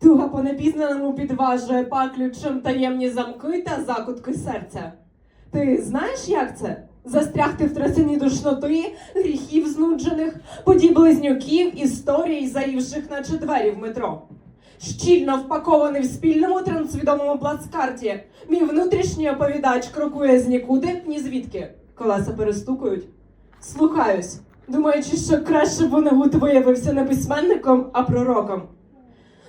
Туга по непізнаному підважує паключем таємні замки та закутки серця. Ти знаєш, як це? Застрягти в трасині душноти, гріхів знуджених, подій близнюків, історій, заївших наче двері в метро. Щільно впакований в спільному трансвідомому плацкарті, мій внутрішній оповідач крокує з нікуди, ні звідки. Колеса перестукують. Слухаюсь, думаючи, що краще б Вонегут виявився не письменником, а пророком.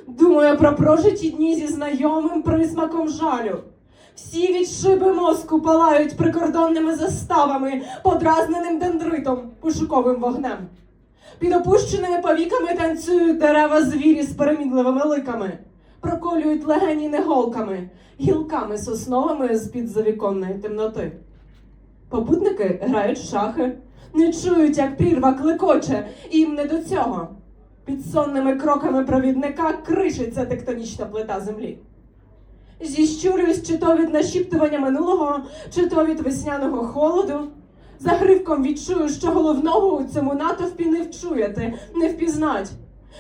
Думаю про прожиті дні зі знайомим присмаком жалю. Всі відшиби мозку палають прикордонними заставами, подразненим дендритом, пошуковим вогнем. Під опущеними повіками танцюють дерева звірі з перемідливими ликами, проколюють легені неголками, гілками сосновими з-під завіконної темноти. Попутники грають в шахи, не чують, як прірва клекоче, і їм не до цього. Під сонними кроками провідника кришиться тектонічна плита землі. Зіщурююсь чи то від нашіптування минулого, чи то від весняного холоду. За гривком відчую, що головного у цьому натовпі не вчуєте, не впізнать.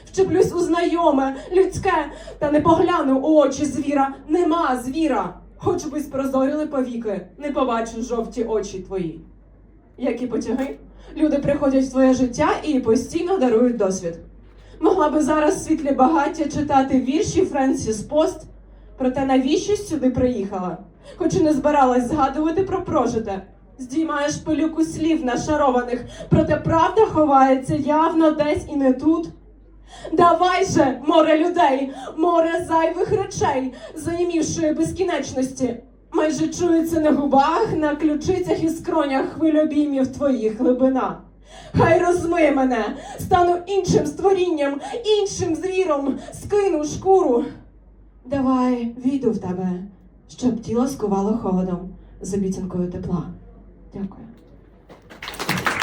Вчеплюсь у знайоме, людське, та не погляну у очі звіра. Нема звіра. Хоч би спрозоріли повіки, не побачу жовті очі твої. Які потяги? Люди приходять в твоє життя і постійно дарують досвід. Могла би зараз світлі багаття читати вірші Френсіс Пост, проте навіщо сюди приїхала? Хоч і не збиралась згадувати про прожите. Здіймаєш пилюку слів нашарованих, проте правда ховається явно десь і не тут. Давай же, море людей, море зайвих речей, занімівшої безкінечності. Майже чується на губах, на ключицях і скронях хвильобіймів твоїх глибина. Хай розми мене, стану іншим створінням, іншим звіром, скину шкуру. Давай війду в тебе, щоб тіло скувало холодом з обіцянкою тепла. Дякую.